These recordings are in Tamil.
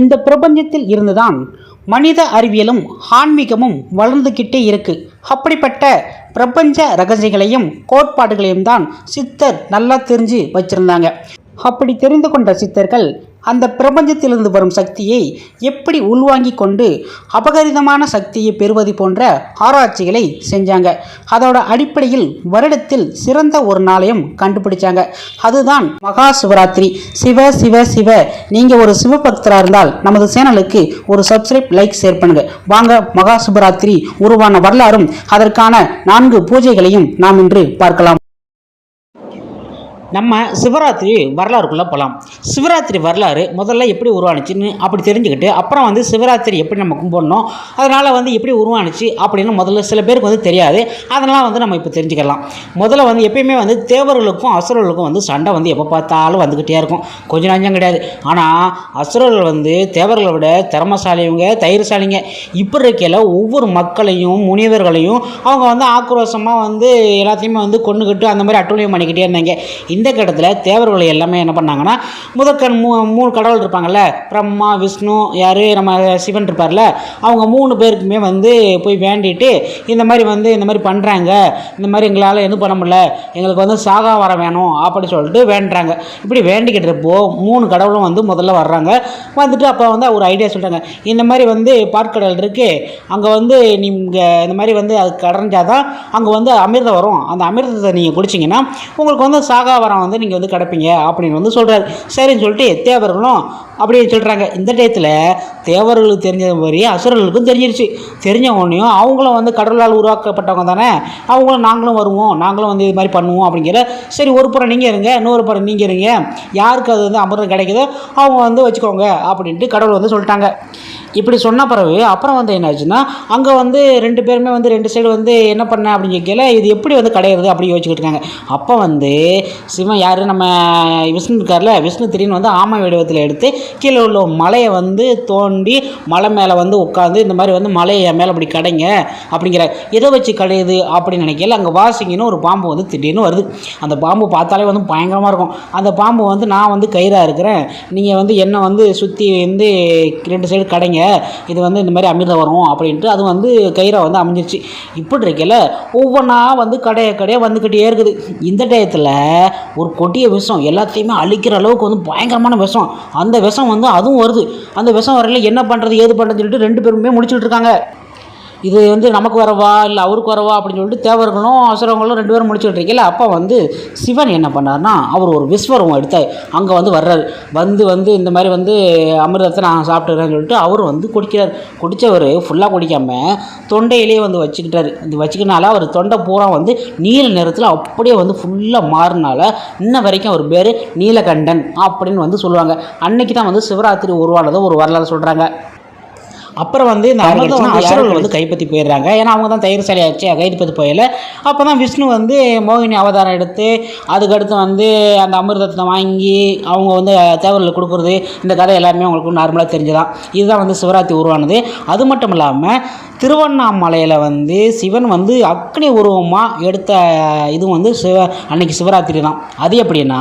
இந்த பிரபஞ்சத்தில் இருந்துதான் மனித அறிவியலும் ஆன்மீகமும் வளர்ந்துக்கிட்டே இருக்கு. அப்படிப்பட்ட பிரபஞ்ச ரகசியங்களையும் கோட்பாடுகளையும் தான் சித்தர் நல்லா தெரிஞ்சு வச்சிருந்தாங்க. அப்படி தெரிந்து கொண்ட சித்தர்கள் அந்த பிரபஞ்சத்திலிருந்து வரும் சக்தியை எப்படி உள்வாங்கிக் கொண்டு அபகரிதமான சக்தியை பெறுவது போன்ற ஆராய்ச்சிகளை செஞ்சாங்க. அதோட அடிப்படையில் வருடத்தில் சிறந்த ஒரு நாளையும் கண்டுபிடிச்சாங்க. அதுதான் மகா சிவராத்திரி. சிவ சிவ சிவ. நீங்கள் ஒரு சிவபக்தராக இருந்தால் நமது சேனலுக்கு ஒரு சப்ஸ்கிரைப் லைக் ஷேர் பண்ணுங்க. வாங்க மகா சிவராத்திரி உருவான வரலாறும் அதற்கான நான்கு பூஜைகளையும் நாம் இன்று பார்க்கலாம். நம்ம சிவராத்திரி வரலாறுக்குள்ளே போகலாம் சிவராத்திரி வரலாறு முதல்ல எப்படி உருவானுச்சுன்னு அப்படி தெரிஞ்சுக்கிட்டு அப்புறம் வந்து சிவராத்திரி எப்படி நம்ம கும்பிடணும் அதனால் வந்து எப்படி உருவானுச்சு அப்படின்னு முதல்ல சில பேருக்கு வந்து தெரியாது. அதனால் வந்து நம்ம இப்போ தெரிஞ்சுக்கலாம். முதல்ல வந்து எப்பயுமே வந்து தேவர்களுக்கும் அசுரர்களுக்கும் வந்து சண்டை வந்து எப்போ பார்த்தாலும் வந்துக்கிட்டே இருக்கும். கொஞ்சம் நஞ்சம் கிடையாது. ஆனால் அசுரர்கள் வந்து தேவர்களை விட திறமசாலிவங்க தயிர்சாலிங்க. இப்போ இருக்கையில் ஒவ்வொரு மக்களையும் முனிவர்களையும் அவங்க வந்து ஆக்ரோஷமாக வந்து எல்லாத்தையுமே வந்து கொண்டுக்கிட்டு அந்த மாதிரி அட்டூழியம் பண்ணிக்கிட்டே இருந்தாங்க. இந்த கட்டத்தில் தேவர்கள் எல்லாமே என்ன பண்ணாங்கன்னா முதற்கண் மூ மூணு கடவுள் இருப்பாங்கல்ல பிரம்மா விஷ்ணு யார் நம்ம சிவன் இருப்பார்ல அவங்க மூணு பேருக்குமே வந்து போய் வேண்டிட்டு இந்த மாதிரி வந்து இந்த மாதிரி பண்ணுறாங்க இந்த மாதிரி எங்களால் எதுவும் பண்ண முடியல. எங்களுக்கு வந்து சாகா வர வேணும் அப்படி சொல்லிட்டு வேண்டுறாங்க. இப்படி வேண்டிக்கிட்டப்போ மூணு கடவுளும் வந்து முதல்ல வர்றாங்க. வந்துட்டு அப்போ வந்து ஒரு ஐடியா சொல்கிறாங்க இந்த மாதிரி வந்து பாற்கடல் இருக்குது அங்கே வந்து நீங்கள் இந்த மாதிரி வந்து அது கடைஞ்சாதான் அங்கே வந்து அமிர்தம் வரும். அந்த அமிர்தத்தை நீங்கள் குடிச்சிங்கன்னா உங்களுக்கு வந்து சாகா ஆதாரம் வந்து நீங்கள் வந்து கிடப்பீங்க அப்படின்னு வந்து சொல்கிறாரு சரின்னு சொல்லிட்டு தேவர்களும் அப்படின்னு சொல்கிறாங்க இந்த டயத்தில் தேவர்களுக்கு தெரிஞ்ச மாதிரி அசுரர்களுக்கும் தெரிஞ்சிருச்சு. தெரிஞ்ச உடனேயும் அவங்களும் வந்து கடவுளால் உருவாக்கப்பட்டவங்க தானே? அவங்களும் நாங்களும் வருவோம். நாங்களும் வந்து இது மாதிரி பண்ணுவோம் அப்படிங்கிற சரி ஒரு புறம் நீங்கள் இருங்க இன்னொரு புறம் நீங்கள் இருங்க. யாருக்கு அது வந்து அமிர்தம் கிடைக்குதோ அவங்க வந்து வச்சுக்கோங்க அப்படின்ட்டு கடவுள் வந்து சொல்லிட்டாங்க. இப்படி சொன்ன பிறகு அப்புறம் வந்து என்னாச்சுன்னா அங்கே வந்து ரெண்டு பேருமே வந்து ரெண்டு சைடு வந்து என்ன பண்ண அப்படின்னு கேட்கல இது எப்படி வந்து கிடையாது அப்படி யோசிச்சுட்டு இருக்காங்க. அப்போ வந்து சிவன் யார்? நம்ம விஷ்ணு இருக்கார்ல விஷ்ணு திடீர்னு வந்து ஆமை வடிவத்தில் எடுத்து கீழே உள்ள மலையை வந்து தோண்டி மலை மேலே வந்து உட்காந்து இந்த மாதிரி வந்து மலையை என் மேலே அப்படி கடைங்க அப்படிங்கிற எதை வச்சு கடையுது அப்படின்னு நினைக்கல. அங்கே வாசிங்கன்னு ஒரு பாம்பு வந்து திடீர்னு வருது. அந்த பாம்பு பார்த்தாலே வந்து பயங்கரமாக இருக்கும். அந்த பாம்பு வந்து நான் வந்து கயிறாக இருக்கிறேன். நீங்கள் வந்து என்னை வந்து சுற்றி வந்து ரெண்டு சைடு கடைங்க. இது வந்து இந்த மாதிரி அமிர்தம் வரும் அப்படின்ட்டு அது வந்து கயிறாக வந்து அமைஞ்சிருச்சு. இப்படி இருக்கல ஒவ்வொன்றா வந்து கடைய கடையாக வந்துக்கிட்டே இருக்குது. இந்த டயத்தில் ஒரு கொட்டிய விஷம் எல்லாத்தையுமே அழிக்கிற அளவுக்கு வந்து பயங்கரமான விஷம். அந்த விஷம் வந்து அதுவும் வருது. அந்த விஷம் வரையில என்ன பண்ணுறது ஏது பண்ணுறதுன்னு சொல்லிட்டு ரெண்டு பேருமே முடிச்சுட்டு இருக்காங்க. இது வந்து நமக்கு வரவா இல்லை அவருக்கு வரவா அப்படின்னு சொல்லிட்டு தேவர்களும் அசுரங்களும் ரெண்டு பேரும் முடிச்சுட்டு இருக்கல அப்போ வந்து சிவன் என்ன பண்ணார்னா அவர் ஒரு விஸ்வரம் எடுத்தார். அங்கே வந்து வர்றாரு. வந்து வந்து இந்த மாதிரி வந்து அமிர்தத்தை நான் சாப்பிட்டுக்கிறேன்னு சொல்லிட்டு அவர் வந்து குடிக்கிறார். குடித்தவர் ஃபுல்லாக குடிக்காமல் தொண்டையிலேயே வந்து வச்சுக்கிட்டார். இது வச்சுக்கனால அவர் தொண்டை பூரா வந்து நீல நிறத்தில் அப்படியே வந்து ஃபுல்லாக மாறினால இன்ன வரைக்கும் அவர் பேர் நீலகண்டன் அப்படின்னு வந்து சொல்லுவாங்க. அன்னைக்கு தான் வந்து சிவராத்திரி உருவானதை ஒரு வரலாறு சொல்கிறாங்க அப்புறம் வந்து இந்த அமிர்தம் வந்து அசுரர்கள் வந்து கைப்பற்றி போயிடுறாங்க. ஏன்னா அவங்க தான் தைரியசாலி ஆச்சு. கைப்பற்றி போயில. அப்போ தான் விஷ்ணு வந்து மோகினி அவதாரம் எடுத்து அதுக்கடுத்து வந்து அந்த அமிர்தத்தை வாங்கி அவங்க வந்து தேவர்களுக்கு கொடுக்குறது இந்த கதை எல்லாமே அவங்களுக்கு நார்மலாக தெரிஞ்சுதான். இதுதான் வந்து சிவராத்திரி உருவானது. அது மட்டும் இல்லாமல் திருவண்ணாமலையில் வந்து சிவன் வந்து அக்னி உருவமாக எடுத்த இது வந்து சிவ அன்னைக்கு சிவராத்திரி தான். அது எப்படின்னா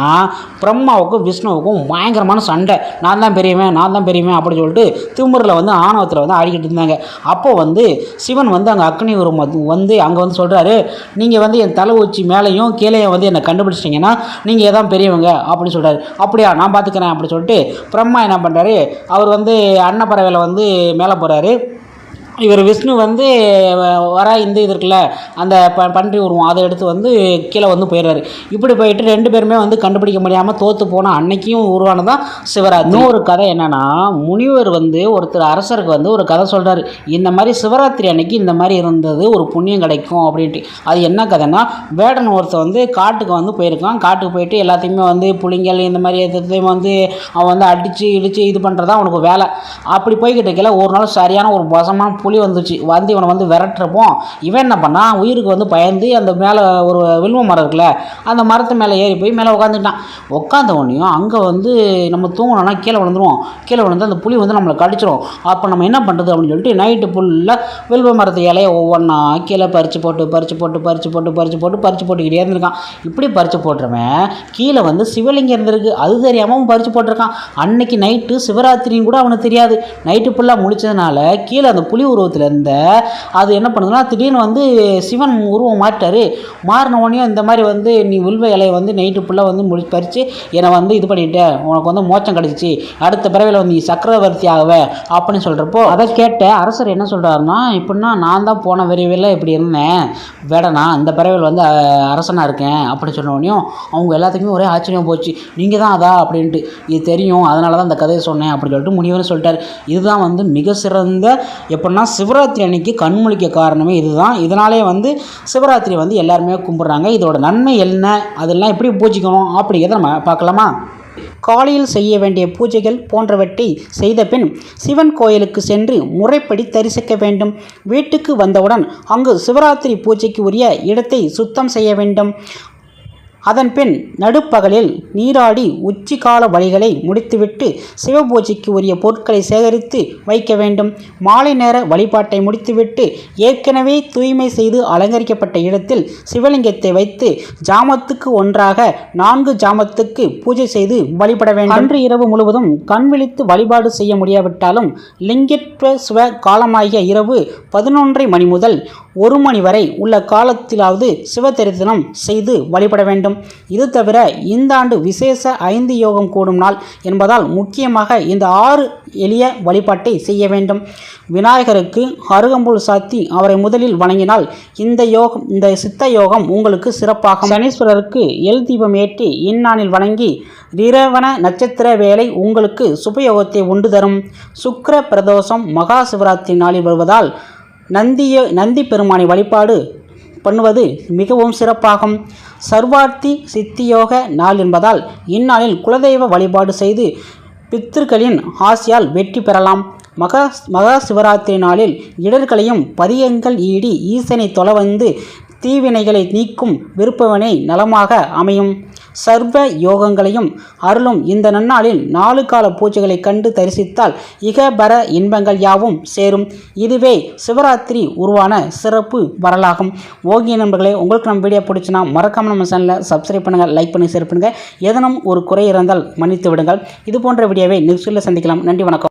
பிரம்மாவுக்கும் விஷ்ணுவுக்கும் பயங்கரமான சண்டை. நான் தான் பெரியவன் நான் தான் பெரியவன் அப்படின்னு சொல்லிட்டு திமுறில் வந்து ஆணவத்தில் வந்து ஆடிக்கிட்டு இருந்தாங்க. அப்போது வந்து சிவன் வந்து அங்கே அக்னி உருவம் வந்து- வந்து அங்கே வந்து சொல்கிறாரு நீங்கள் வந்து என் தலை உச்சி மேலேயும் கீழே வந்து என்னை கண்டுபிடிச்சிட்டிங்கன்னா நீங்கள் எதான் பெரியவங்க? அப்படின்னு சொல்கிறாரு அப்படியா நான் பார்த்துக்கிறேன் அப்படின்னு சொல்லிட்டு பிரம்மா என்ன பண்ணுறாரு அவர் வந்து அன்னப்பறவையில் வந்து மேலே போகிறாரு இவர் விஷ்ணு வந்து வ- வர இந்த இது இருக்குல்ல அந்த ப பன்றி உருவம் அதை எடுத்து வந்து கீழே வந்து போயிடுறாரு. இப்படி போயிட்டு ரெண்டு பேருமே வந்து கண்டுபிடிக்க முடியாமல் தோற்று போன அன்னைக்கும் உருவானதான் சிவராத்திரி. இன்னொரு கதை என்னென்னா முனிவர் வந்து ஒருத்தர் அரசருக்கு வந்து ஒரு கதை சொல்கிறாரு இந்த மாதிரி சிவராத்திரி அன்னைக்கு இந்த மாதிரி இருந்தது ஒரு புண்ணியம் கிடைக்கும் அப்படின்ட்டு. அது என்ன கதைன்னா வேடன் ஒருத்தர் வந்து காட்டுக்கு வந்து போயிருக்கான். காட்டுக்கு போயிட்டு எல்லாத்தையுமே வந்து புளிங்கல் இந்த மாதிரி எதையும் வந்து அவன் வந்து அடித்து இடித்து இது பண்ணுறதா அவனுக்கு வேலை. அப்படி போய்கிட்டு இருக்கல ஒரு நாள் சரியான ஒரு வசமான புலி வந்துச்சு. வந்து இவனை வந்து விரட்டுறப்போ இவன் என்ன பண்ணான் உயிருக்கு வந்து பயந்து அந்த மேலே ஒரு வில்வ மரம் இருக்குல்ல அந்த மரத்து மேலே ஏறி போய் மேலே உட்காந்துட்டான் உட்காந்த உடனேயும் அங்கே வந்து நம்ம தூங்கினோன்னா கீழே விழுந்துருவோம். கீழே விழுந்து அந்த புலி வந்து நம்மளை கடிச்சிரும். அப்போ நம்ம என்ன பண்ணுறது அப்படின்னு சொல்லிட்டு நைட்டு ஃபுல்லாக வில்வ மரத்து இலையை ஒவ்வொன்றா கீழே பறித்து போட்டு பறித்து போட்டு பறித்து போட்டு பறித்து போட்டு பறித்து போட்டுக்கிட்டே இருந்திருக்கான். இப்படி பறித்து போட்டுருவன் கீழே வந்து சிவலிங்கம் இருந்திருக்கு. அது தெரியாமல் அவன் பறித்து போட்டிருக்கான். அன்னைக்கு நைட்டு சிவராத்திரின்னு கூட அவனுக்கு தெரியாது. நைட்டு ஃபுல்லாக முழிச்சதுனால கீழே அந்த புலி உருவத்தில் இருந்த அது என்ன பண்ணுதுன்னா திடீர்னு வந்து சிவன் உருவம் மாட்டாரு மாறின உடனே இந்த மாதிரி வந்து நீ உள்வ இலையை வந்து நைட்டு ஃபுல்லாக வந்து முடி பறித்து என்னை வந்து இது பண்ணிட்டேன் உனக்கு வந்து மோச்சம் கிடச்சிச்சு. அடுத்த பிறவையில் வந்து நீ சக்கரவர்த்தி ஆகவே. அப்படின்னு சொல்கிறப்போ அதை கேட்ட அரசர் என்ன சொல்கிறாருன்னா இப்படின்னா நான் தான் போன விரைவில் இப்படி இருந்தேன். வேடனா இந்த பிறவையில் வந்து அரசனாக இருக்கேன். அப்படி சொன்ன அவங்க எல்லாத்துக்குமே ஒரே ஆச்சரியம் போச்சு. நீங்கள் தான் அதா? அப்படின்ட்டு. இது தெரியும். அதனால தான் இந்த கதையை சொன்னேன். அப்படின்னு சொல்லிட்டு முனிவரும் சொல்லிட்டார். இதுதான் வந்து மிக சிறந்த எப்படின்னா சிவராத்திரி அன்னைக்கு கண்முழிக்க காரணமே இதுதான். இதனாலே வந்து சிவராத்திரி வந்து எல்லாருமே கும்பிட்றாங்க. இதோட நன்மை என்ன? அதெல்லாம் எப்படி பூஜிக்கணும்? அப்படிங்கிறத நம்ம பார்க்கலாமா? காலையில் செய்ய வேண்டிய பூஜைகள் போன்றவற்றை செய்த பின் சிவன் கோயிலுக்கு சென்று முறைப்படி தரிசிக்க வேண்டும். வீட்டுக்கு வந்தவுடன் அங்கு சிவராத்திரி பூஜைக்கு உரிய இடத்தை சுத்தம் செய்ய வேண்டும். அதன்பின் நடுப்பகலில் நீராடி உச்சிகால வழிகளை முடித்துவிட்டு சிவபூஜைக்கு உரிய பொருட்களை சேகரித்து வைக்க வேண்டும். மாலை நேர வழிபாட்டை முடித்துவிட்டு ஏற்கனவே தூய்மை செய்து அலங்கரிக்கப்பட்ட இடத்தில் சிவலிங்கத்தை வைத்து ஜாமத்துக்கு ஒன்றாக நான்கு ஜாமத்துக்கு பூஜை செய்து வழிபட வேண்டும். அன்று இரவு முழுவதும் கண் விழித்து வழிபாடு செய்ய முடியாவிட்டாலும் லிங்கத்வ சிவ காலமாகிய இரவு பதினொன்றை மணி முதல் ஒரு மணி வரை உள்ள காலத்திலாவது சிவதரிசனம் செய்து வழிபட வேண்டும். இது தவிர இந்த ஆண்டு விசேஷ ஐந்து யோகம் கூடும் நாள் என்பதால் முக்கியமாக இந்த ஆறு எளிய வழிபாட்டை செய்ய வேண்டும். விநாயகருக்கு அருகம்புல் சாத்தி அவரை முதலில் வணங்கினால் இந்த யோகம் இந்த சித்த யோகம் உங்களுக்கு சிறப்பாகும். சனீஸ்வரருக்கு எல் தீபம் ஏற்றி இந்நாளில் வணங்கி நிரவண நட்சத்திர வேலை உங்களுக்கு சுபயோகத்தை உண்டு தரும். சுக்கர பிரதோஷம் மகா சிவராத்திரி நாளில் வருவதால் நந்திய நந்தி பெருமானை வழிபாடு பண்ணுவது மிகவும் சிறப்பாகும். சர்வார்த்தி சித்தியோக நாள் என்பதால் இந்நாளில் குலதெய்வ வழிபாடு செய்து பித்திருக்களின் ஆசியால் வெற்றி பெறலாம். மகா மகா சிவராத்திரி நாளில் இடர்களையும் பதியங்கள் ஈடி ஈசனை தொலை வந்து தீவினைகளை நீக்கும் விருப்பவனை நலமாக அமையும். சர்வ யோகங்களையும் அருளும் இந்த நன்னாளில் நாலு கால பூஜைகளை கண்டு தரிசித்தால் இகபர இன்பங்கள் யாவும் சேரும். இதுவே சிவராத்திரி உருவான சிறப்பு வரலாகும். ஓகே நண்பர்களே உங்களுக்கு நம்ம வீடியோ பிடிச்சினா மறக்காம நம்ம சேனலில் சப்ஸ்கிரைப் பண்ணுங்கள் லைக் பண்ணி ஷேர் பண்ணுங்கள் எதனும் ஒரு குறை இருந்தால் மன்னித்து விடுங்கள். இது போன்ற வீடியோவை நெக்ஸ்ட்டில் சந்திக்கலாம். நன்றி வணக்கம்.